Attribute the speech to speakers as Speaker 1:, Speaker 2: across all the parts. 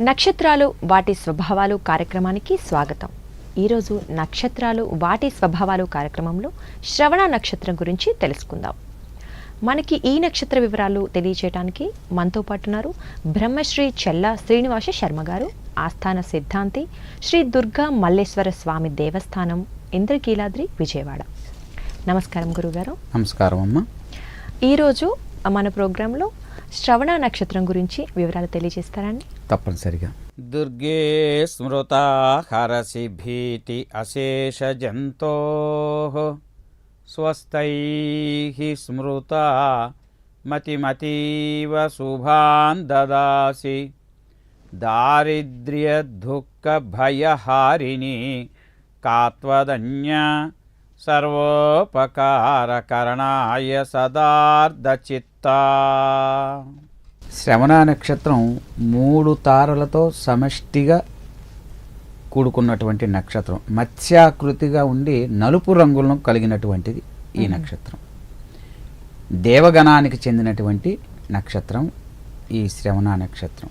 Speaker 1: నక్షత్రాలు వాటి స్వభావాలు కార్యక్రమానికి స్వాగతం. ఈరోజు నక్షత్రాలు వాటి స్వభావాలు కార్యక్రమంలో శ్రవణ నక్షత్రం గురించి తెలుసుకుందాం. మనకి ఈ నక్షత్ర వివరాలు తెలియచేయడానికి మనతో పాటున్నారు బ్రహ్మశ్రీ చెల్ల శ్రీనివాస శర్మ గారు ఆస్థాన సిద్ధాంతి శ్రీ దుర్గా మల్లేశ్వర స్వామి దేవస్థానం ఇంద్రకీలాద్రి విజయవాడ. నమస్కారం గురుగారు.
Speaker 2: నమస్కారం అమ్మ.
Speaker 1: ఈరోజు మన ప్రోగ్రాంలో శ్రవణ నక్షత్రం గురించి వివరాలు తెలియజేస్తారండి.
Speaker 2: తప్పనిసరిగా. దుర్గే స్మృత హరసి భీతి అశేష జంతో స్వస్థై స్మృత మతిమతీవ శుభాన్ దదాసి దారిద్ర్య దుఃఖ భయహారిణి కాత్వదన్య సర్వోపకారకరణాయ సదార్ధచిత్తా శ్రవణ నక్షత్రం మూడు తారలతో సమష్టిగా కూడుకున్నటువంటి నక్షత్రం మత్స్యాకృతిగా ఉండి నలుపు రంగులను కలిగినటువంటిది ఈ నక్షత్రం దేవగణానికి చెందినటువంటి నక్షత్రం ఈ శ్రవణ నక్షత్రం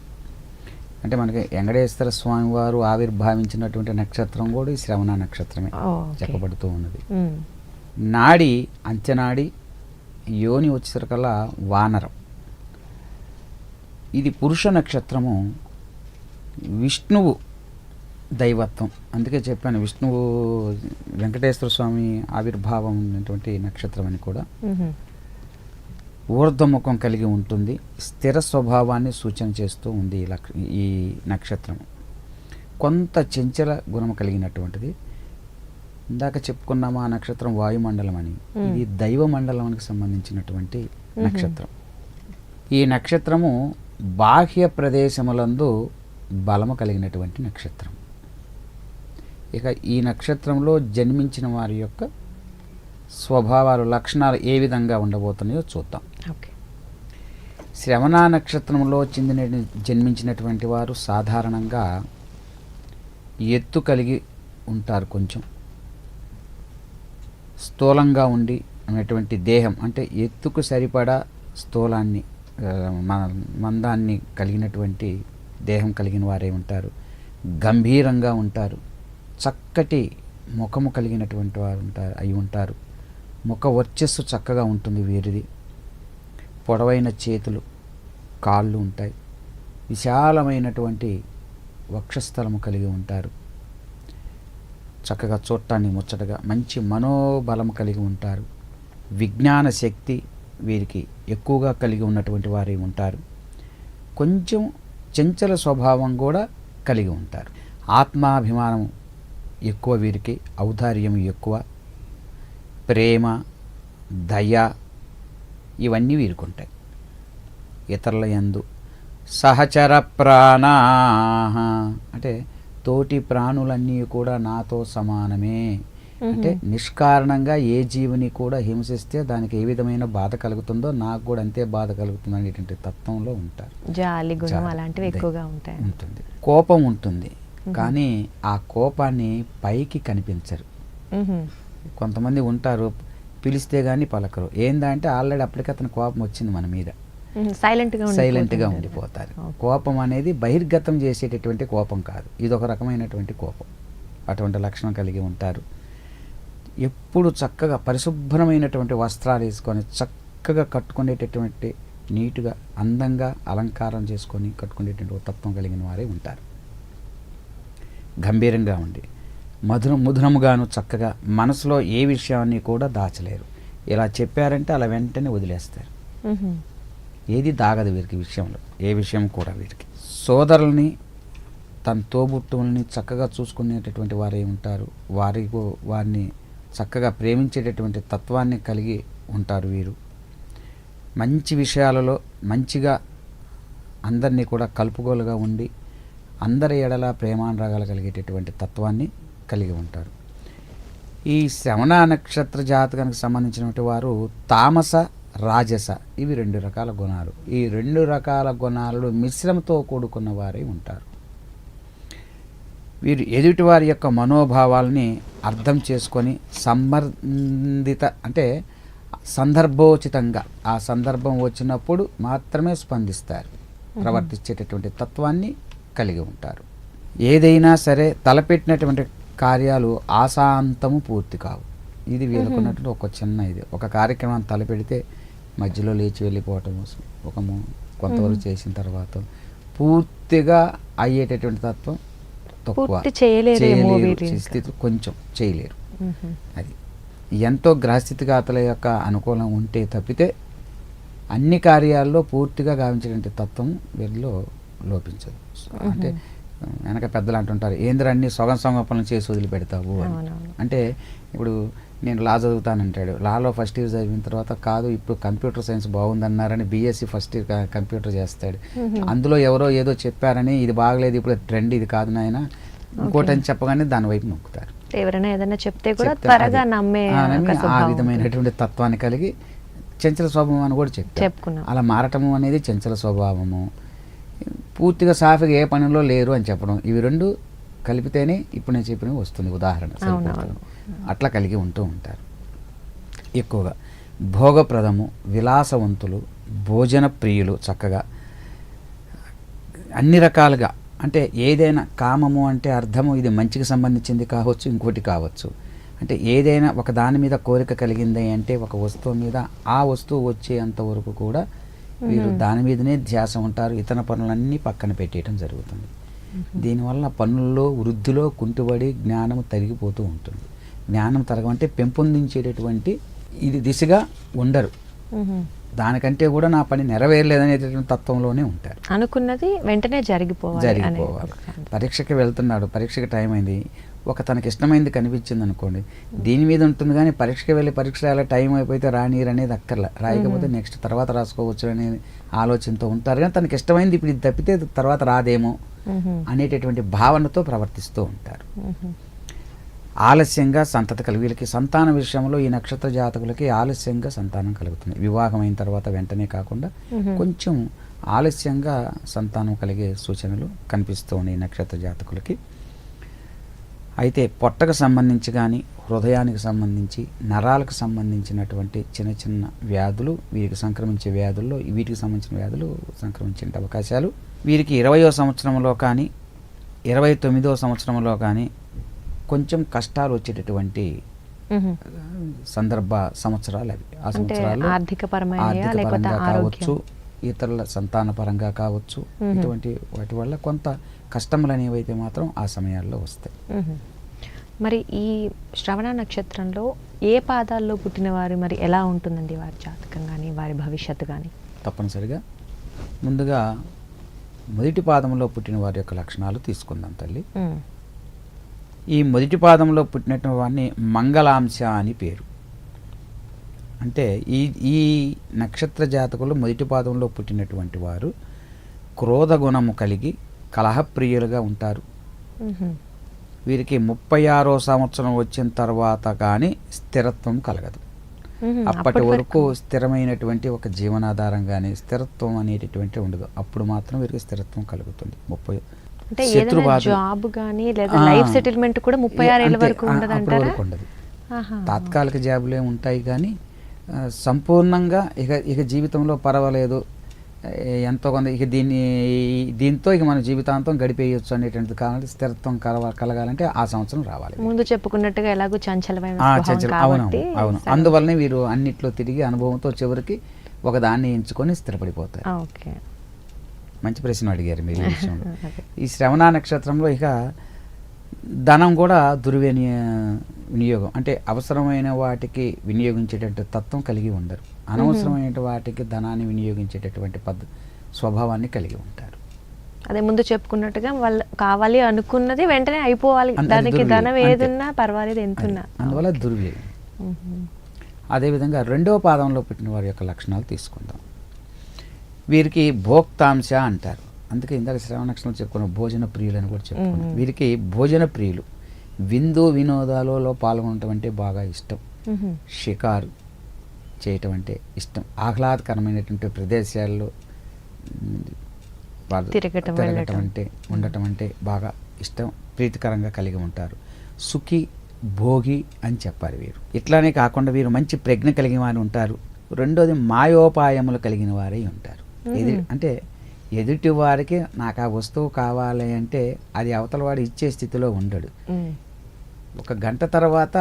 Speaker 2: అంటే మనకి వెంకటేశ్వర స్వామి వారు ఆవిర్భావించినటువంటి నక్షత్రం కూడా ఈ శ్రవణ నక్షత్రమే చెప్పబడుతూ ఉన్నది నాడి అంచనాడి యోని వచ్చేసరికల్లా వానరం. ఇది పురుష నక్షత్రము విష్ణువు దైవత్వం. అందుకే చెప్పాను విష్ణువు వెంకటేశ్వర స్వామి ఆవిర్భావం ఉన్నటువంటి నక్షత్రం అని కూడా. ఊర్ధముఖం కలిగి ఉంటుంది స్థిర స్వభావాన్ని సూచన చేస్తూ ఉంది ఈ లక్ష ఈ నక్షత్రం కొంత చెంచల గుణం కలిగినటువంటిది. ఇందాక చెప్పుకున్నాము ఆ నక్షత్రం వాయుమండలం అని. ఇది దైవ మండలానికి సంబంధించినటువంటి నక్షత్రం. ఈ నక్షత్రము బాహ్య ప్రదేశములందు బలము కలిగినటువంటి నక్షత్రం. ఇక ఈ నక్షత్రంలో జన్మించిన వారి యొక్క స్వభావాలు లక్షణాలు ఏ విధంగా ఉండబోతున్నాయో చూద్దాం.
Speaker 1: ఓకే.
Speaker 2: శ్రవణ నక్షత్రంలో చెందిన జన్మించినటువంటి వారు సాధారణంగా ఎత్తు కలిగి ఉంటారు కొంచెం. స్థూలంగా ఉండి ఉన్నటువంటి దేహం అంటే ఎత్తుకు సరిపడా స్థూలాన్ని మ- మందాన్ని కలిగినటువంటి దేహం కలిగిన వారే ఉంటారు. గంభీరంగా ఉంటారు. చక్కటి ముఖము కలిగినటువంటి వారు ఉంటారు అయి ఉంటారు. ముఖ వర్చస్సు చక్కగా ఉంటుంది వీరిది. పొడవైన చేతులు కాళ్ళు ఉంటాయి. విశాలమైనటువంటి వక్షస్థలము కలిగి ఉంటారు. చక్కగా చూడటానికి ముచ్చటగా మంచి మనోబలం కలిగి ఉంటారు. విజ్ఞాన శక్తి వీరికి ఎక్కువగా కలిగి ఉన్నటువంటి వారే ఉంటారు. కొంచెం చంచల స్వభావం కూడా కలిగి ఉంటారు. ఆత్మాభిమానం ఎక్కువ వీరికి ఔదార్యం ఎక్కువ ప్రేమ దయ ఇవన్నీ వీరికి ఉంటాయి ఇతరుల యందు సహచర ప్రాణ అంటే తోటి ప్రాణులన్నీ కూడా నాతో సమానమే. అంటే నిష్కారణంగా ఏ జీవిని కూడా హింసిస్తే దానికి ఏ విధమైన బాధ కలుగుతుందో నాకు కూడా అంతే బాధ కలుగుతుంది అనేటువంటి తత్వంలో ఉంటారు.
Speaker 1: జాలి గుణం అలాంటివి ఎక్కువగా ఉంటాయి.
Speaker 2: ఉంటుంది. కోపం ఉంటుంది. కానీ ఆ కోపాన్ని పైకి కనిపించరు. కొంతమంది ఉంటారు పిలిస్తే గానీ పలకరు. ఏందంటే ఆల్రెడీ అప్పటికి అతని కోపం వచ్చింది మన మీద.
Speaker 1: మ్మ్. సైలెంట్గా
Speaker 2: సైలెంట్గా
Speaker 1: ఉండిపోతుంటారు.
Speaker 2: ఉండిపోతారు. కోపం అనేది బహిర్గతం చేసేటటువంటి కోపం కాదు ఇది ఒక రకమైనటువంటి కోపం అటువంటి లక్షణం కలిగి ఉంటారు ఎప్పుడు చక్కగా పరిశుభ్రమైనటువంటి వస్త్రాలు వేసుకొని చక్కగా కట్టుకునేటటువంటి నీటుగా అందంగా అలంకారం చేసుకొని కట్టుకునేటువంటి తత్వం కలిగిన వారే ఉంటారు గంభీరంగా ఉండి మధురం ముధురముగాను చక్కగా మనసులో ఏ విషయాన్ని కూడా దాచలేరు ఇలా చెప్పారంటే అలా వెంటనే వదిలేస్తారు. ఏది దాగదు వీరికి విషయంలో ఏ విషయం కూడా వీరికి. సోదరుల్ని తన తోబుట్టువుల్ని చక్కగా చూసుకునేటటువంటి వారే ఉంటారు. వారి వారిని చక్కగా ప్రేమించేటటువంటి తత్వాన్ని కలిగి ఉంటారు వీరు. మంచి విషయాలలో మంచిగా అందరినీ కూడా కలుపుగోలుగా ఉండి అందరి ఎడల ప్రేమానురాగాలు కలిగేటటువంటి తత్వాన్ని కలిగి ఉంటారు. ఈ శ్రవణ నక్షత్ర జాతకానికి సంబంధించినటువంటి వారు తామస రాజస. ఇవి రెండు రకాల గుణాలు. ఈ రెండు రకాల గుణాలు మిశ్రమతో కూడుకున్న వారై ఉంటారు. వీరు ఎదుటివారి యొక్క మనోభావాల్ని అర్థం చేసుకొని సంబంధిత అంటే సందర్భోచితంగా ఆ సందర్భం వచ్చినప్పుడు మాత్రమే స్పందిస్తారు. ప్రవర్తించేటటువంటి తత్వాన్ని కలిగి ఉంటారు. ఏదైనా సరే తలపెట్టినటువంటి కార్యాలు ఆశాంతము పూర్తి కావు. ఇది వీళ్ళకున్నటువంటి ఒక చిన్న ఇది. ఒక కార్యక్రమాన్ని తలపెడితే మధ్యలో లేచి వెళ్ళిపోవటం ఒక కొంతవరకు. చేసిన తర్వాత పూర్తిగా అయ్యేటటువంటి తత్వం తక్కువ చేయలేరు. స్థితి కొంచెం చేయలేరు. అది ఎంతో గ్రహస్థితిగాతల యొక్క అనుకూలం ఉంటే తప్పితే అన్ని కార్యాల్లో పూర్తిగా గావించేటువంటి తత్వం వీరిలో లోపించదు అంటే వెనక పెద్దలు అంటుంటారు ఏంద్ర అన్ని సొగం సొగం పనులు చేసి వదిలిపెడతావు అని. అంటే ఇప్పుడు నేను లా చదువుతానంటాడు. లాలో ఫస్ట్ ఇయర్ చదివిన తర్వాత కాదు ఇప్పుడు కంప్యూటర్ సైన్స్ బాగుందన్నారని బీఎస్సీ ఫస్ట్ ఇయర్ కంప్యూటర్ చేస్తాడు. అందులో ఎవరో ఏదో చెప్పారని ఇది బాగలేదు ఇప్పుడు ట్రెండ్ ఇది కాదు నాయన. ఇంకోటి అని చెప్పగానే దాని వైపు నొక్కుతారు.
Speaker 1: ఎవరైనా ఏదైనా చెప్తే కూడా త్వరగా నమ్మే
Speaker 2: ఆ, విధమైనటువంటి తత్వాన్ని కలిగి చంచల స్వభావం అని కూడా చెప్తారు
Speaker 1: చెప్పుకున్నాం.
Speaker 2: అలా మారటము అనేది చంచల స్వభావము. పూర్తిగా సాఫీగా ఏ పనిలో లేరు అని చెప్పడం. ఇవి రెండు కలిపితేనే ఇప్పుడు నేను చెప్పినవి వస్తుంది ఉదాహరణ. అట్లా కలిగి ఉంటూ ఉంటారు ఎక్కువగా భోగప్రదము విలాసవంతులు భోజన ప్రియులు చక్కగా అన్ని రకాలుగా అంటే ఏదైనా కామము అంటే అర్థము ఇది మంచికి సంబంధించింది కావచ్చు ఇంకోటి కావచ్చు అంటే ఏదైనా ఒక దాని మీద కోరిక కలిగింది అంటే ఒక వస్తువు మీద ఆ వస్తువు వచ్చేంత వరకు కూడా వీరు. దాని మీదనే ధ్యాస ఉంటారు ఇతర పనులన్నీ పక్కన పెట్టేయటం జరుగుతుంది దీనివల్ల పనుల్లో వృద్ధిలో కుంటుబడి జ్ఞానం తరిగిపోతూ ఉంటుంది జ్ఞానం తరగమంటే పెంపొందించేటటువంటి ఇది దిశగా ఉండరు. దానికంటే కూడా నా పని నెరవేరలేదనేటటువంటి తత్వంలోనే ఉంటారు
Speaker 1: అనుకున్నది వెంటనే జరిగిపోవాలి
Speaker 2: జరిగిపోవాలి. పరీక్షకి వెళ్తున్నాడు పరీక్షకి టైం అయింది ఒక తనకి ఇష్టమైంది కనిపించింది అనుకోండి దీని మీద ఉంటుంది కానీ పరీక్షకి వెళ్ళి పరీక్ష రాయాలి టైం అయిపోతే రానియరు అనేది అక్కర్లే రాయకపోతే. నెక్స్ట్ తర్వాత రాసుకోవచ్చు అనే ఆలోచనతో ఉంటారు కానీ తనకి ఇష్టమైంది ఇప్పుడు ఇది తప్పితే తర్వాత రాదేమో. అనేటటువంటి భావనతో ప్రవర్తిస్తూ ఉంటారు. ఆలస్యంగా సంతతి కలిగి వీళ్ళకి సంతాన విషయంలో ఈ నక్షత్ర జాతకులకి ఆలస్యంగా సంతానం కలుగుతుంది వివాహం అయిన తర్వాత వెంటనే కాకుండా. కొంచెం ఆలస్యంగా సంతానం కలిగే సూచనలు కనిపిస్తూ ఉన్నాయి ఈ నక్షత్ర జాతకులకి అయితే పొట్టకు సంబంధించి కానీ హృదయానికి సంబంధించి నరాలకు సంబంధించినటువంటి చిన్న చిన్న వ్యాధులు వీరికి సంక్రమించే వ్యాధుల్లో వీటికి సంబంధించిన వ్యాధులు సంక్రమించే అవకాశాలు వీరికి ఇరవయో సంవత్సరంలో కానీ ఇరవై తొమ్మిదో సంవత్సరంలో కానీ కొంచెం కష్టాలు వచ్చేటటువంటి. సందర్భ సంవత్సరాలు అవి ఆ సంవత్సరాలు ఆర్థిక పరంగా కావచ్చు ఇతరుల సంతాన పరంగా కావచ్చు. ఇటువంటి వాటి వల్ల కొంత కష్టములు అనేవి అయితే మాత్రం ఆ సమయాల్లో వస్తాయి.
Speaker 1: మరి ఈ శ్రవణ నక్షత్రంలో ఏ పాదాల్లో పుట్టిన వారు మరి ఎలా ఉంటుందండి వారి జాతకం కానీ వారి భవిష్యత్తు కానీ
Speaker 2: తప్పనిసరిగా ముందుగా మొదటి పాదంలో పుట్టిన వారి యొక్క లక్షణాలు తీసుకుందాం తల్లి. ఈ మొదటి పాదంలో పుట్టినటువంటి వారిని మంగళాంశ అని పేరు. అంటే ఈ ఈ నక్షత్ర జాతకులు మొదటి పాదంలో పుట్టినటువంటి వారు క్రోధ గుణము కలిగి కలహప్రియులుగా ఉంటారు. వీరికి ముప్పై ఆరో సంవత్సరం వచ్చిన తర్వాత కానీ స్థిరత్వం కలగదు. అప్పటి వరకు స్థిరమైనటువంటి ఒక జీవనాధారం కానీ స్థిరత్వం అనేటటువంటి ఉండదు. అప్పుడు మాత్రం వీరికి స్థిరత్వం కలుగుతుంది. ముప్పై
Speaker 1: అంటే. జాబ్ కానీ లేదా. లైఫ్ సెటిల్మెంట్ కూడా ముప్పై వరకు ఉండదు.
Speaker 2: తాత్కాలిక జాబులే ఉంటాయి కానీ సంపూర్ణంగా ఇక ఇక జీవితంలో పర్వాలేదు. ఎంతో కొంత ఇక దీన్ని దీంతో ఇక మన జీవితాంతం గడిపేయచ్చు అనేటువంటి కావాలి స్థిరత్వం కలవ కలగాలంటే ఆ సంవత్సరం రావాలి
Speaker 1: ముందు చెప్పుకున్నట్టుగా ఎలాగో చంచలమైన.
Speaker 2: అవును అవును. అందువల్లనే వీరు అన్నిట్లో తిరిగి అనుభవంతో చివరికి ఒక దాన్ని ఎంచుకొని స్థిరపడిపోతారు
Speaker 1: ఓకే
Speaker 2: మంచి ప్రశ్న అడిగారు మీరు ఈ విషయంలో. ఈ శ్రవణ నక్షత్రంలో ఇక ధనం కూడా దుర్వినియ వినియోగం. అంటే అవసరమైన వాటికి వినియోగించేటటువంటి తత్వం కలిగి ఉండరు. అనవసరమైన వాటికి ధనాన్ని వినియోగించేటటువంటి పద్ధ స్వభావాన్ని కలిగి ఉంటారు.
Speaker 1: అదే ముందు చెప్పుకున్నట్టుగా వాళ్ళు కావాలి అనుకున్నది వెంటనే అయిపోవాలి. దానికి. ధనం. ఏదున్నా పర్వాలేదు ఎంతున్నా.
Speaker 2: అది. అందువల్ల దుర్వ్యయం. అదేవిధంగా రెండవ పాదంలో పుట్టిన వారి యొక్క లక్షణాలు తీసుకుందాం. వీరికి భోక్తాంశ అంటారు. అందుకే ఇందాక శ్రవణ నక్షత్రం చెప్పుకున్న భోజన ప్రియులు అని కూడా చెప్పుకున్నాం. వీరికి భోజన ప్రియులు. విందు వినోదాలలో పాల్గొనటం అంటే బాగా ఇష్టం. షికారు చేయటం అంటే ఇష్టం ఆహ్లాదకరమైనటువంటి ప్రదేశాల్లో
Speaker 1: తిరగటం.
Speaker 2: అంటే ఉండటం అంటే బాగా ఇష్టం ప్రీతికరంగా కలిగి ఉంటారు సుఖి భోగి అని చెప్పారు వీరు ఇట్లానే కాకుండా వీరు మంచి ప్రజ్ఞ కలిగిన వారు ఉంటారు రెండోది మాయోపాయములు కలిగిన వారై ఉంటారు
Speaker 1: మ్మ్.
Speaker 2: అంటే ఎదుటి వారికి నాకు ఆ వస్తువు కావాలి అంటే అది అవతల వాడు ఇచ్చే స్థితిలో ఉండడు. ఒక గంట తర్వాత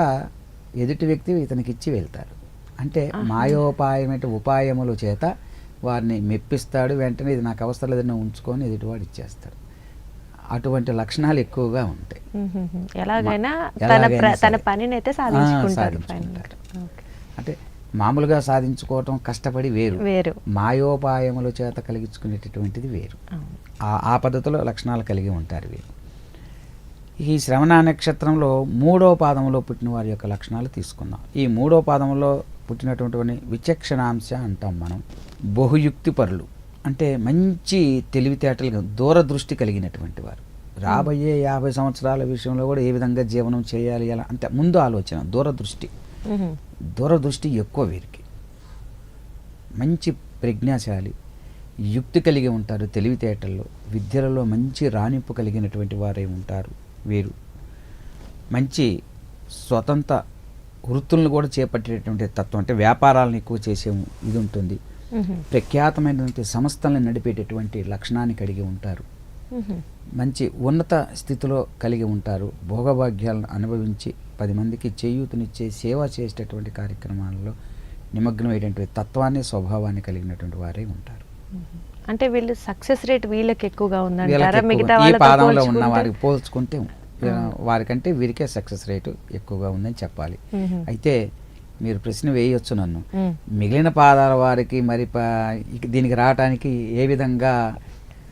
Speaker 2: ఎదుటి వ్యక్తి ఇతనికి ఇచ్చి వెళ్తారు. అంటే
Speaker 1: ఆహా.
Speaker 2: మాయోపాయమైన ఉపాయముల చేత వారిని మెప్పిస్తాడు వెంటనే ఇది నాకు అవసరం లేదని ఉంచుకొని ఎదుటివాడు ఇచ్చేస్తాడు. అటువంటి లక్షణాలు ఎక్కువగా ఉంటాయి.
Speaker 1: ఎలాగైనా తన. పనిని అయితే సాధించుకుంటారు.
Speaker 2: అంటే మామూలుగా సాధించుకోవటం కష్టపడి వేరు.
Speaker 1: వేరు.
Speaker 2: మాయోపాయముల చేత కలిగించుకునేటటువంటిది వేరు. ఆ పద్ధతిలో లక్షణాలు కలిగి ఉంటారు వీరు ఈ శ్రవణ నక్షత్రంలో మూడో పాదంలో పుట్టిన వారి యొక్క లక్షణాలు తీసుకుందాం. ఈ మూడో పాదంలో పుట్టినటువంటి విచక్షణాంశ అంటాం మనం. బహుయుక్తి పరులు. అంటే మంచి తెలివితేటలు దూరదృష్టి కలిగినటువంటి వారు. రాబోయే యాభై సంవత్సరాల విషయంలో కూడా ఏ విధంగా జీవనం చేయాలి అలా అంటే ముందు ఆలోచన దూరదృష్టి. దూరదృష్టి ఎక్కువ వీరికి. మంచి ప్రజ్ఞాశాలి. యుక్తి కలిగి ఉంటారు తెలివితేటల్లో. విద్యలలో మంచి రాణింపు కలిగినటువంటి వారే ఉంటారు. వీరు మంచి స్వతంత్ర వృత్తులను కూడా చేపట్టేటువంటి తత్వం అంటే వ్యాపారాలను ఎక్కువ చేసే ఇది ఉంటుంది. ప్రఖ్యాతమైనటువంటి సంస్థలను నడిపేటటువంటి లక్షణాన్ని కలిగి ఉంటారు. మంచి ఉన్నత స్థితిలో కలిగి ఉంటారు భోగభాగ్యాలను అనుభవించి పది మందికి చేయూతనిచ్చే సేవ చేసేటటువంటి కార్యక్రమాలలో నిమగ్నమైనటువంటి తత్వాన్ని స్వభావాన్ని కలిగినటువంటి వారే ఉంటారు.
Speaker 1: అంటే వీళ్ళు సక్సెస్ రేట్ వీళ్ళకి ఎక్కువగా ఉందంటారా
Speaker 2: ఎక్కువగా-
Speaker 1: మిగతా
Speaker 2: ఈ పాదంలో ఉన్న? వారికి పోల్చుకుంటే. వారికంటే వీరికే సక్సెస్ రేటు ఎక్కువగా ఉందని చెప్పాలి. అయితే మీరు ప్రశ్న వేయొచ్చు నన్ను. మిగిలిన పాదాల వారికి మరి దీనికి రావటానికి ఏ విధంగా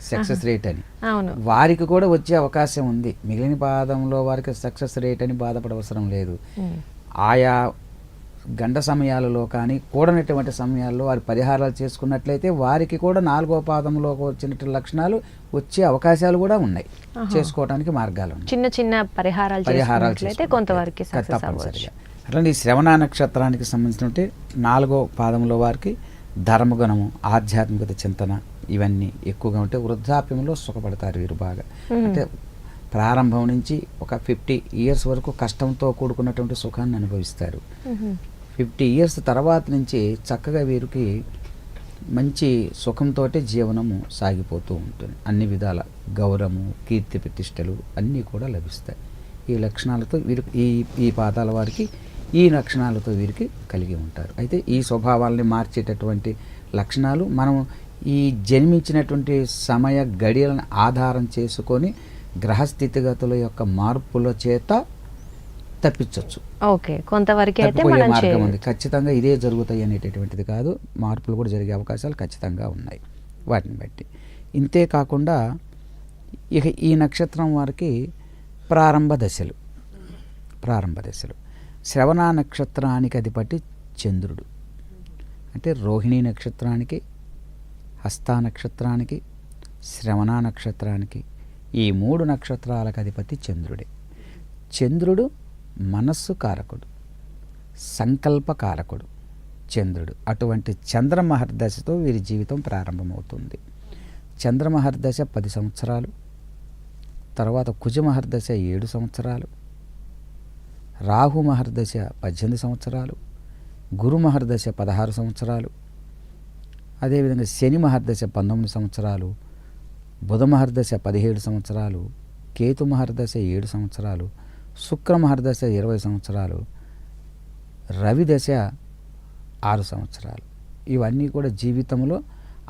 Speaker 2: సక్సెస్. రేట్ అని
Speaker 1: అవును
Speaker 2: వారికి కూడా వచ్చే అవకాశం ఉంది మిగిలిన పాదంలో వారికి సక్సెస్ రేట్ అని బాధపడవసరం లేదు. ఆయా గంట సమయాలలో కానీ కూడనటువంటి సమయాల్లో వారి పరిహారాలు చేసుకున్నట్లయితే వారికి కూడా నాలుగో పాదంలో వచ్చినటువంటి లక్షణాలు వచ్చే అవకాశాలు కూడా ఉన్నాయి. చేసుకోవడానికి మార్గాలు ఉన్నాయి
Speaker 1: చిన్న చిన్న పరిహారాలు
Speaker 2: పరిహారాలు
Speaker 1: కొంతవరకు
Speaker 2: అట్లా ఈ శ్రవణ నక్షత్రానికి సంబంధించినట్టు నాలుగో పాదంలో వారికి ధర్మగుణము ఆధ్యాత్మికత చింతన ఇవన్నీ ఎక్కువగా ఉంటే వృద్ధాప్యంలో సుఖపడతారు వీరు బాగా. అంటే ప్రారంభం నుంచి ఒక ఫిఫ్టీ ఇయర్స్ వరకు కష్టంతో కూడుకున్నటువంటి సుఖాన్ని అనుభవిస్తారు. ఫిఫ్టీ ఇయర్స్ తర్వాత నుంచి చక్కగా వీరికి మంచి సుఖంతో జీవనము సాగిపోతూ ఉంటుంది. అన్ని విధాల గౌరవము కీర్తి ప్రతిష్టలు అన్నీ కూడా లభిస్తాయి. ఈ లక్షణాలతో వీరు ఈ ఈ పాదాల వారికి ఈ లక్షణాలతో వీరికి కలిగి ఉంటారు. అయితే ఈ స్వభావాల్ని మార్చేటటువంటి లక్షణాలు మనం ఈ జన్మించినటువంటి సమయ గడియలను ఆధారం చేసుకొని గ్రహస్థితిగతుల యొక్క మార్పుల చేత తప్పించవచ్చు
Speaker 1: ఓకే కొంతవరకు అయితే మనం
Speaker 2: మార్గం ఉంది. ఖచ్చితంగా ఇదే జరుగుతాయి అనేటటువంటిది కాదు. మార్పులు కూడా జరిగే అవకాశాలు ఖచ్చితంగా ఉన్నాయి వాటిని బట్టి. ఇంతే కాకుండా ఇక ఈ నక్షత్రం వారికి ప్రారంభ దశలు. ప్రారంభ దశలు. శ్రవణ నక్షత్రానికి అధిపతి చంద్రుడు. అంటే రోహిణి నక్షత్రానికి హస్త నక్షత్రానికి శ్రవణ నక్షత్రానికి ఈ మూడు నక్షత్రాలకు అధిపతి చంద్రుడే. చంద్రుడు మనస్సు కారకుడు సంకల్ప కారకుడు చంద్రుడు. అటువంటి చంద్రమహర్దశతో వీరి జీవితం ప్రారంభమవుతుంది. చంద్రమహర్దశ పది సంవత్సరాలు తర్వాత కుజమహర్దశ ఏడు సంవత్సరాలు రాహు మహర్దశ పద్దెనిమిది సంవత్సరాలు గురు మహర్దశ పదహారు సంవత్సరాలు అదేవిధంగా శని మహర్దశ పంతొమ్మిది సంవత్సరాలు బుధ మహర్దశ పదిహేడు సంవత్సరాలు కేతు మహర్దశ ఏడు సంవత్సరాలు శుక్రమహర్దశ ఇరవై సంవత్సరాలు రవి దశ ఆరు సంవత్సరాలు. ఇవన్నీ కూడా జీవితంలో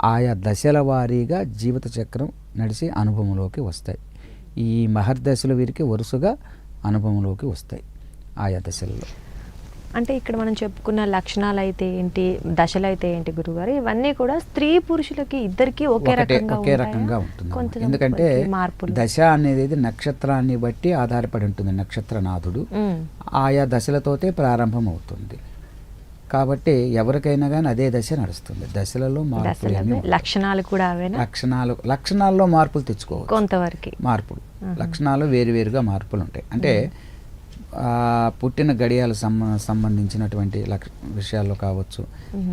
Speaker 2: ఆయా దశల వారీగా జీవిత చక్రం నడిచి అనుభవంలోకి వస్తాయి. ఈ మహర్దశలు వీరికి వరుసగా అనుభవంలోకి వస్తాయి. ఆయా దశలలో.
Speaker 1: అంటే ఇక్కడ మనం చెప్పుకున్న లక్షణాలు అయితే ఏంటి దశలు అయితే ఏంటి గురుగారు? ఇవన్నీ కూడా స్త్రీ పురుషులకి ఇద్దరికి ఒకే రకంగా
Speaker 2: ఒకే? రకంగా ఉంటుంది ఎందుకంటే
Speaker 1: మార్పులు.
Speaker 2: దశ అనేది నక్షత్రాన్ని బట్టి ఆధారపడి ఉంటుంది నక్షత్రనాథుడు. ఆయా దశలతోటే ప్రారంభం అవుతుంది కాబట్టి ఎవరికైనా కానీ అదే దశ నడుస్తుంది. దశలలో మార్పులు.
Speaker 1: లక్షణాలు కూడా
Speaker 2: లక్షణాలు లక్షణాల్లో మార్పులు తెచ్చుకోవచ్చు.
Speaker 1: కొంతవరకు.
Speaker 2: మార్పులు. లక్షణాలు వేరువేరుగా మార్పులు ఉంటాయి. అంటే పుట్టిన గడియాలు సంబ సంబంధించినటువంటి లక్ష విషయాల్లో కావచ్చు.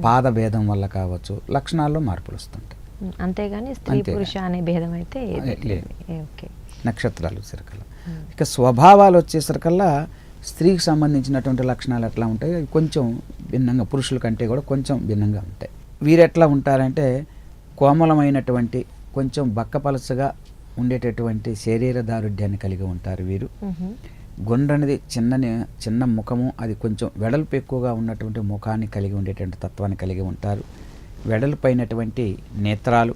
Speaker 2: పాద భేదం వల్ల కావచ్చు లక్షణాల్లో మార్పులు వస్తుంటాయి.
Speaker 1: అంతేగాని స్త్రీ. పురుష అనే భేదం అయితే
Speaker 2: నక్షత్రాలు సరికల్లా. ఇక స్వభావాలు వచ్చేసరికల్లా స్త్రీకి సంబంధించినటువంటి లక్షణాలు ఎట్లా ఉంటాయి అవి కొంచెం భిన్నంగా పురుషుల కంటే కూడా కొంచెం భిన్నంగా ఉంటాయి వీరు ఎట్లా ఉంటారంటే కోమలమైనటువంటి కొంచెం బక్కపలసగా ఉండేటటువంటి శరీర దారుఢ్యాన్ని కలిగి ఉంటారు వీరు
Speaker 1: గుండ్ర
Speaker 2: అనేది చిన్నని చిన్న ముఖము అది కొంచెం వెడల్పు ఎక్కువగా ఉన్నటువంటి ముఖాన్ని కలిగి ఉండేటువంటి తత్వాన్ని కలిగి ఉంటారు. వెడల్పైనటువంటి నేత్రాలు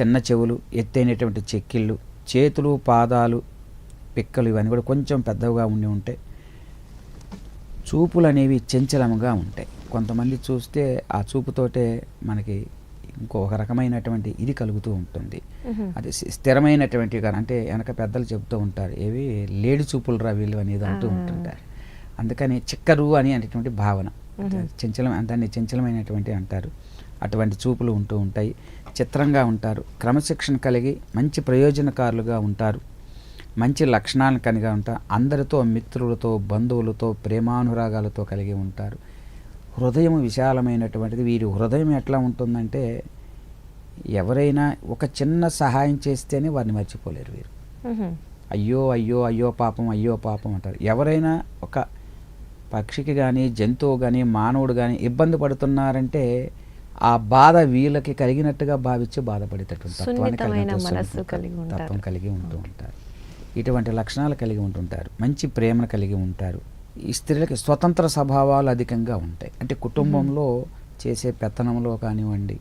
Speaker 2: చిన్న చెవులు ఎత్తైనటువంటి చెక్కిళ్ళు చేతులు పాదాలు పిక్కలు ఇవన్నీ కూడా కొంచెం పెద్దవిగా ఉండి ఉంటాయి చూపులు అనేవి చంచలంగా ఉంటాయి. కొంతమంది చూస్తే ఆ చూపుతోటే మనకి ఇంకో ఒక రకమైనటువంటి ఇది కలుగుతూ ఉంటుంది. అది స్థి- స్థిరమైనటువంటి కానీ అంటే వెనక పెద్దలు చెబుతూ ఉంటారు. ఏవి లేడి చూపులు రా వీళ్ళు అనేది అంటూ. ఉంటుంటారు. అందుకని చిక్కరు అని అనేటువంటి భావన. చంచలం దాన్ని చంచలమైనటువంటి అంటారు. అటువంటి చూపులు ఉంటూ ఉంటాయి. చిత్రంగా ఉంటారు. క్రమశిక్షణ కలిగి మంచి ప్రయోజనకారులుగా ఉంటారు. మంచి లక్షణాలను కలిగి ఉంటారు. అందరితో మిత్రులతో బంధువులతో ప్రేమానురాగాలతో కలిగి ఉంటారు. హృదయం విశాలమైనటువంటిది. వీరి హృదయం ఎట్లా ఉంటుందంటే ఎవరైనా ఒక చిన్న సహాయం చేస్తేనే వారిని మర్చిపోలేరు వీరు. అయ్యో అయ్యో అయ్యో పాపం అయ్యో పాపం అంటారు. ఎవరైనా ఒక పక్షికి కానీ జంతువు కానీ మానవుడు కానీ ఇబ్బంది పడుతున్నారంటే ఆ బాధ వీళ్ళకి కలిగినట్టుగా భావించి బాధపడేటటువంటి. తత్వం కలిగి ఉంటూ ఉంటారు. ఇటువంటి లక్షణాలు కలిగి ఉంటుంటారు. మంచి ప్రేమను కలిగి ఉంటారు. ఈ స్త్రీలకి స్వతంత్ర స్వభావాలు అధికంగా ఉంటాయి. అంటే కుటుంబంలో చేసే పెత్తనంలో కానివ్వండి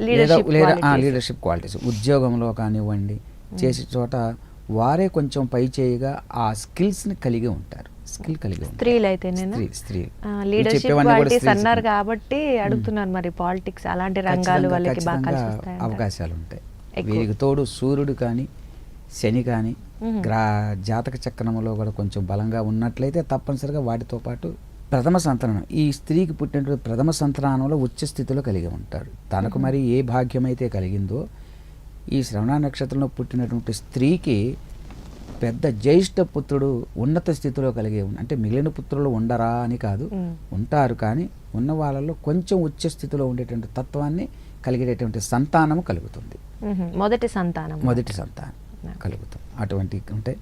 Speaker 2: లేదా లేదా. లీడర్షిప్ క్వాలిటీస్ ఉద్యోగంలో కానివ్వండి చేసే చోట వారే కొంచెం పై చేయిగా ఆ స్కిల్స్ని కలిగి ఉంటారు. స్కిల్ కలిగి ఉంటారు.
Speaker 1: స్త్రీలు
Speaker 2: స్త్రీ
Speaker 1: లీడర్షిప్ క్వాలిటీస్ అన్నారు కాబట్టి అడుగుతున్నారు మరి పాలిటిక్స్ అలాంటి రంగాలు వాళ్ళకి?
Speaker 2: అవకాశాలు ఉంటాయి. వీరికి తోడు సూర్యుడు కానీ శని కానీ. గ్రా జాతక చక్రంలో కూడా కొంచెం బలంగా ఉన్నట్లయితే తప్పనిసరిగా వాటితో పాటు ప్రథమ సంతానం. ఈ స్త్రీకి పుట్టినటువంటి ప్రథమ సంతానంలో ఉచ్చ స్థితిలో కలిగి ఉంటాడు. తనకు మరి ఏ భాగ్యం అయితే కలిగిందో ఈ శ్రవణ నక్షత్రంలో పుట్టినటువంటి స్త్రీకి పెద్ద జ్యేష్ఠ పుత్రుడు ఉన్నత స్థితిలో కలిగి అంటే మిగిలిన పుత్రులు ఉండరా అని కాదు. ఉంటారు కానీ ఉన్న వాళ్ళలో కొంచెం ఉచ్చ స్థితిలో ఉండేటువంటి తత్వాన్ని కలిగేటటువంటి సంతానం కలుగుతుంది.
Speaker 1: మొదటి సంతానం
Speaker 2: మొదటి సంతానం. కలుగుతుంది అటువంటి ఉంటాయి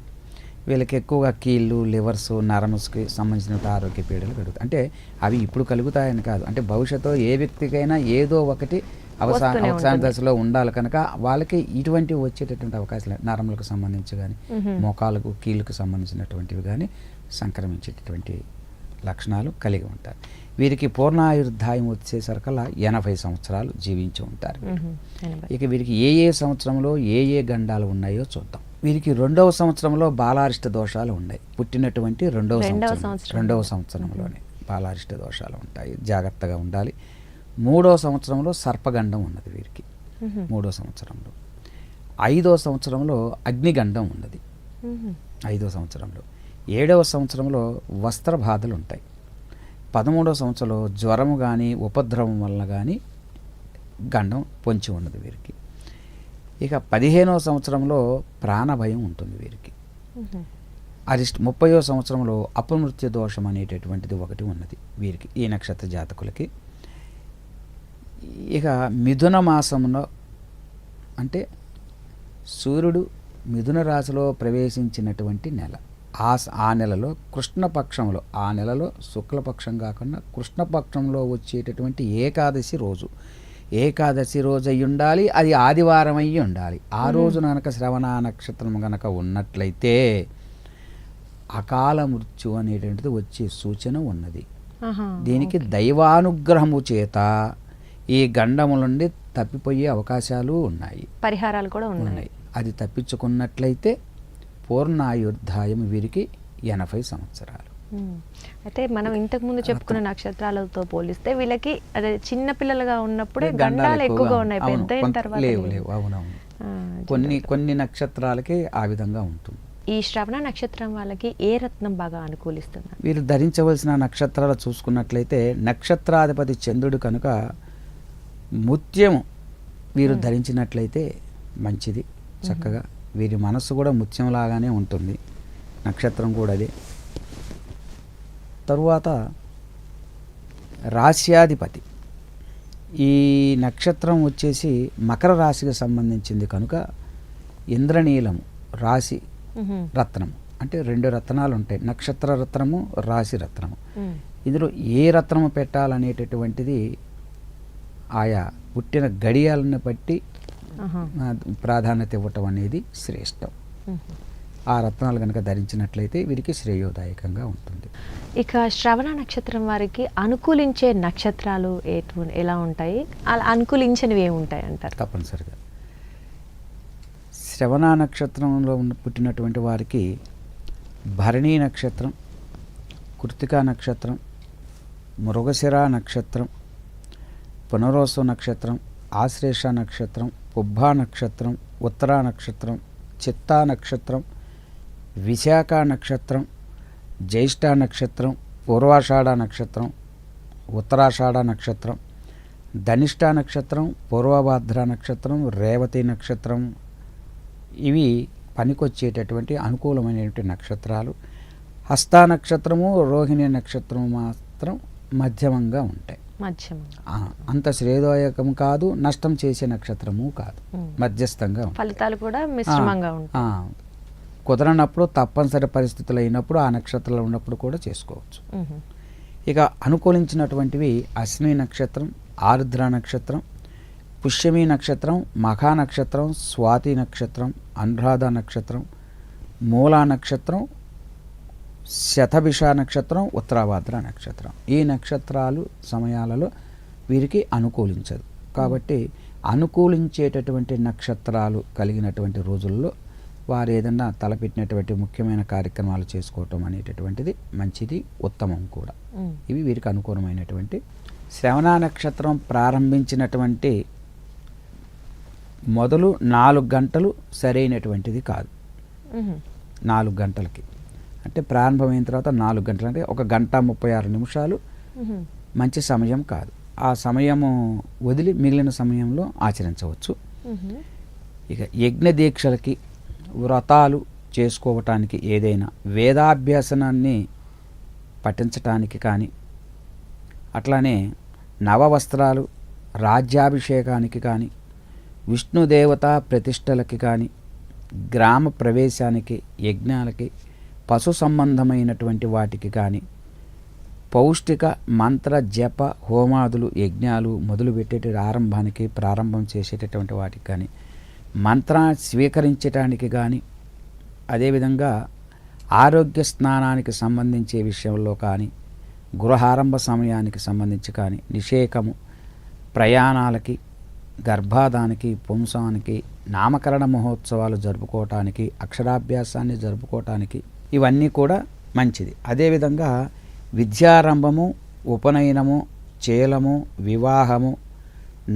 Speaker 2: వీళ్ళకి ఎక్కువగా కీళ్ళు లివర్స్ నరమస్కి సంబంధించిన ఆరోగ్య పీడలు కలుగుతాయి. అంటే అవి ఇప్పుడు కలుగుతాయని కాదు. అంటే భవిష్యత్తులో ఏ వ్యక్తికైనా ఏదో ఒకటి అవసా అవసాన. దశలో ఉండాలి కనుక వాళ్ళకి ఇటువంటివి వచ్చేటటువంటి అవకాశాలు నరములకు సంబంధించి కానీ. మోకాలకు కీళ్ళకు సంబంధించినటువంటివి కానీ సంక్రమించేటటువంటి లక్షణాలు కలిగి ఉంటారు. వీరికి పూర్ణాయుర్ధాయం వచ్చేసరికల్లా ఎనభై సంవత్సరాలు జీవించి ఉంటారు. ఇక వీరికి ఏ ఏ సంవత్సరంలో ఏ ఏ గండాలు ఉన్నాయో చూద్దాం. వీరికి రెండవ సంవత్సరంలో బాలారిష్ట దోషాలు ఉన్నాయి. పుట్టినటువంటి రెండవ సంవత్సరం. రెండవ సంవత్సరంలోనే బాలారిష్ట దోషాలు ఉంటాయి. జాగ్రత్తగా ఉండాలి. మూడవ సంవత్సరంలో సర్పగండం ఉన్నది వీరికి. మూడో సంవత్సరంలో. ఐదో సంవత్సరంలో అగ్నిగండం ఉన్నది. ఐదో సంవత్సరంలో. ఏడవ సంవత్సరంలో వస్త్ర బాధలు ఉంటాయి. పదమూడవ సంవత్సరంలో జ్వరము కానీ ఉపద్రవం వల్ల కానీ గండం పొంచి ఉన్నది వీరికి. ఇక పదిహేనవ సంవత్సరంలో ప్రాణభయం ఉంటుంది వీరికి.
Speaker 1: మ్మ్.
Speaker 2: అరిస్ట్ ముప్పయో సంవత్సరంలో అపమృత్యు దోషం అనేటటువంటిది ఒకటి ఉన్నది వీరికి ఈ నక్షత్ర జాతకులకి. ఇక మిథున మాసంలో అంటే సూర్యుడు మిథున రాశిలో ప్రవేశించినటువంటి నెల. ఆ ఆ నెలలో కృష్ణపక్షంలో ఆ నెలలో శుక్లపక్షం కాకుండా కృష్ణపక్షంలో వచ్చేటటువంటి ఏకాదశి రోజు. ఏకాదశి రోజు అయి ఉండాలి అది ఆదివారం అయ్యి ఉండాలి. ఆ రోజు కనుక శ్రవణ నక్షత్రం కనుక ఉన్నట్లయితే అకాల మృత్యు అనేటువంటిది వచ్చే సూచన ఉన్నది. దీనికి దైవానుగ్రహము చేత ఈ గండము నుండి తప్పిపోయే అవకాశాలు ఉన్నాయి.
Speaker 1: పరిహారాలు కూడా ఉన్నాయి.
Speaker 2: అది తప్పించుకున్నట్లయితే పూర్ణాయుర్ధాయం వీరికి ఎనభై సంవత్సరాలు.
Speaker 1: అయితే మనం ఇంతకు ముందు చెప్పుకున్న నక్షత్రాలతో పోలిస్తే వీళ్ళకి అదే చిన్న పిల్లలుగా ఉన్నప్పుడే గండాలు ఎక్కువగా ఉన్నాయి. పెద్ద అయిన
Speaker 2: కొంత-
Speaker 1: తర్వాత
Speaker 2: లేవు
Speaker 1: లేవు.
Speaker 2: అవునవును. కొన్ని కొన్ని నక్షత్రాలకి ఆ విధంగా ఉంటుంది.
Speaker 1: ఈ శ్రవణ నక్షత్రం వాళ్ళకి ఏ రత్నం బాగా అనుకూలిస్తున్నారు
Speaker 2: వీరు ధరించవలసిన నక్షత్రాలు చూసుకున్నట్లయితే నక్షత్రాధిపతి చంద్రుడు కనుక ముత్యము వీరు ధరించినట్లయితే మంచిది చక్కగా. వీరి మనస్సు కూడా ముత్యంలాగానే ఉంటుంది. నక్షత్రం కూడా అది. తరువాత రాశ్యాధిపతి. ఈ నక్షత్రం వచ్చేసి మకర రాశికి సంబంధించింది కనుక ఇంద్రనీలము రాశి. రత్నము. అంటే రెండు రత్నాలు ఉంటాయి. నక్షత్ర రత్నము రాశి రత్నము. ఇందులో ఏ రత్నము పెట్టాలనేటటువంటిది ఆయా పుట్టిన గడియాలను బట్టి ప్రాధాన్యత ఇవ్వటం అనేది శ్రేష్టం. ఆ రత్నాలు కనుక ధరించినట్లయితే వీరికి శ్రేయోదాయకంగా ఉంటుంది.
Speaker 1: ఇక శ్రవణ నక్షత్రం వారికి అనుకూలించే నక్షత్రాలు ఎలా ఉంటాయి? అలా అనుకూలించనివి ఏమి ఉంటాయి అంటారు?
Speaker 2: తప్పనిసరిగా. శ్రవణ నక్షత్రంలో ఉన్న పుట్టినటువంటి వారికి భరణీ నక్షత్రం కృతికా నక్షత్రం మృగశిర నక్షత్రం పునరోసు నక్షత్రం ఆశ్లేష నక్షత్రం కుబ్బా నక్షత్రం ఉత్తరా నక్షత్రం చిత్తా నక్షత్రం విశాఖ నక్షత్రం జ్యేష్ఠ నక్షత్రం పూర్వాషాఢ నక్షత్రం ఉత్తరాషాఢ నక్షత్రం ధనిష్ట నక్షత్రం పూర్వభాద్ర నక్షత్రం రేవతి నక్షత్రం. ఇవి పనికొచ్చేటటువంటి అనుకూలమైనటువంటి నక్షత్రాలు. హస్త నక్షత్రము రోహిణి నక్షత్రము మాత్రం మధ్యమంగా ఉంటాయి. అంత శ్రేయోదాయకం కాదు నష్టం చేసే నక్షత్రము కాదు. మధ్యస్థంగా.
Speaker 1: ఫలితాలు కూడా మిశ్రమంగా
Speaker 2: కుదరనప్పుడు తప్పనిసరి పరిస్థితులు అయినప్పుడు ఆ నక్షత్రాలు ఉన్నప్పుడు కూడా చేసుకోవచ్చు. ఇక అనుకూలించినటువంటివి అశ్విని నక్షత్రం ఆరుద్ర నక్షత్రం పుష్యమి నక్షత్రం మఖా నక్షత్రం స్వాతి నక్షత్రం అనురాధ నక్షత్రం మూలా నక్షత్రం శతభిష నక్షత్రం ఉత్తరాభాద్ర నక్షత్రం. ఈ నక్షత్రాలు సమయాలలో వీరికి అనుకూలించదు. కాబట్టి అనుకూలించేటటువంటి నక్షత్రాలు కలిగినటువంటి రోజుల్లో వారు ఏదన్నా తలపెట్టినటువంటి ముఖ్యమైన కార్యక్రమాలు చేసుకోవటం అనేటటువంటిది మంచిది ఉత్తమం కూడా. ఇవి వీరికి అనుకూలమైనటువంటి శ్రవణ నక్షత్రం ప్రారంభించినటువంటి మొదలు నాలుగు గంటలు సరైనటువంటిది కాదు. నాలుగు గంటలకి. అంటే ప్రారంభమైన తర్వాత నాలుగు గంటలు అంటే ఒక గంట ముప్పై ఆరు నిమిషాలు. మంచి సమయం కాదు ఆ సమయము వదిలి మిగిలిన సమయంలో ఆచరించవచ్చు. ఇక యజ్ఞ దీక్షలకి వ్రతాలు చేసుకోవటానికి ఏదైనా వేదాభ్యాసనాన్ని పఠించటానికి కానీ అట్లానే నవవస్త్రాలు రాజ్యాభిషేకానికి కానీ విష్ణుదేవత ప్రతిష్టలకి కానీ గ్రామ ప్రవేశానికి యజ్ఞాలకి పశు సంబంధమైనటువంటి వాటికి కానీ పౌష్టిక మంత్ర జప హోమాదులు యజ్ఞాలు మొదలుపెట్టే ఆరంభానికి ప్రారంభం చేసేటటువంటి వాటికి కానీ మంత్ర స్వీకరించటానికి కానీ అదేవిధంగా ఆరోగ్య స్నానానికి సంబంధించే విషయంలో కానీ గృహారంభ సమయానికి సంబంధించి కానీ నిషేకము ప్రయాణాలకి గర్భాధానికి పుంసానికి నామకరణ మహోత్సవాలు జరుపుకోవటానికి అక్షరాభ్యాసాన్ని జరుపుకోవటానికి ఇవన్నీ కూడా మంచిది. అదేవిధంగా విద్యారంభము ఉపనయనము చేలము వివాహము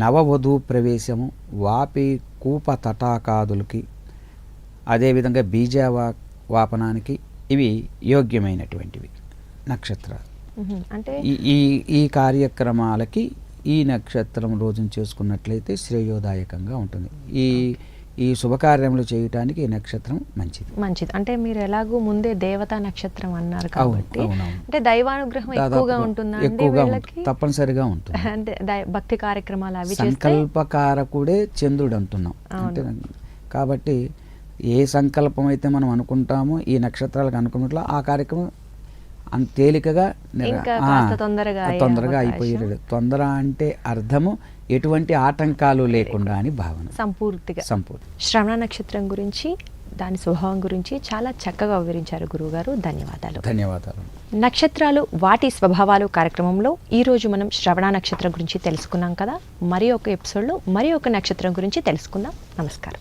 Speaker 2: నవవధూ ప్రవేశము వాపి కూప తటాకాదులకి అదేవిధంగా బీజావా వాపనానికి ఇవి యోగ్యమైనటువంటివి నక్షత్రాలు.
Speaker 1: అంటే
Speaker 2: ఈ ఈ ఈ కార్యక్రమాలకి ఈ నక్షత్రం రోజున చేసుకున్నట్లయితే శ్రేయోదాయకంగా ఉంటుంది. ఈ ఈ శుభకార్యములు చేయటానికి ఈ నక్షత్రం మంచిది.
Speaker 1: మంచిది. అంటే మీరు ఎలాగూ ముందే దేవతా నక్షత్రం అన్నారు కాబట్టి. అంటే దైవానుగ్రహం ఎక్కువగా ఉంటుందా
Speaker 2: ఎక్కువగా తప్పనిసరిగా ఉంటుంది.
Speaker 1: అంటే భక్తి కార్యక్రమాలు అవి
Speaker 2: సంకల్పకారకుడే చంద్రుడు అంటున్నాం. అంటే కాబట్టి ఏ సంకల్పం అయితే మనం అనుకుంటామో ఈ నక్షత్రాలకు అనుకున్నట్లు ఆ కార్యక్రమం అంత తేలికగా
Speaker 1: తొందరగా
Speaker 2: అయిపోయాడు తొందర అంటే అర్థము ఎటువంటి ఆటంకాలు లేకుండా అని భావన.
Speaker 1: సంపూర్తిగా.
Speaker 2: సంపూర్తి.
Speaker 1: శ్రవణ నక్షత్రం గురించి దాని స్వభావం గురించి చాలా చక్కగా వివరించారు గురువుగారు. ధన్యవాదాలు.
Speaker 2: ధన్యవాదాలు.
Speaker 1: నక్షత్రాలు వాటి స్వభావాలు కార్యక్రమంలో ఈరోజు మనం శ్రవణ నక్షత్రం గురించి తెలుసుకున్నాం కదా. మరి ఒక ఎపిసోడ్లో మరి ఒక నక్షత్రం గురించి తెలుసుకుందాం. నమస్కారం.